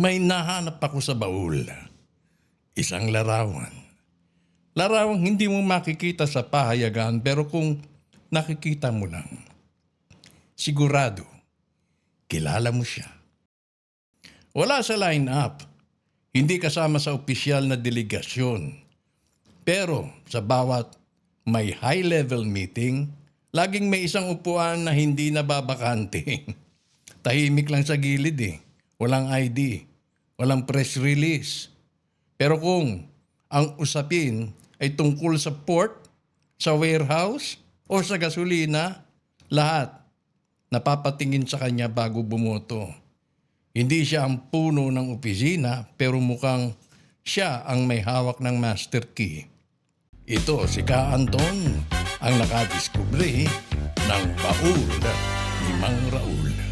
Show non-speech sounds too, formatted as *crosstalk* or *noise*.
May nahanap ako sa baul. Isang larawan. Larawang hindi mo makikita sa pahayagan pero kung nakikita mo lang, sigurado, kilala mo siya. Wala sa line-up. Hindi kasama sa opisyal na delegasyon. Pero sa bawat may high-level meeting, laging may isang upuan na hindi nababakante. *laughs* Tahimik lang sa gilid eh. Walang ID. Walang press release. Pero kung ang usapin ay tungkol sa port, sa warehouse, o sa gasolina, lahat napapatingin sa kanya bago bumoto. Hindi siya ang puno ng opisina pero mukhang siya ang may hawak ng master key. Ito si Ka Anton ang nakadiskubre ng baul ni Mang Raul.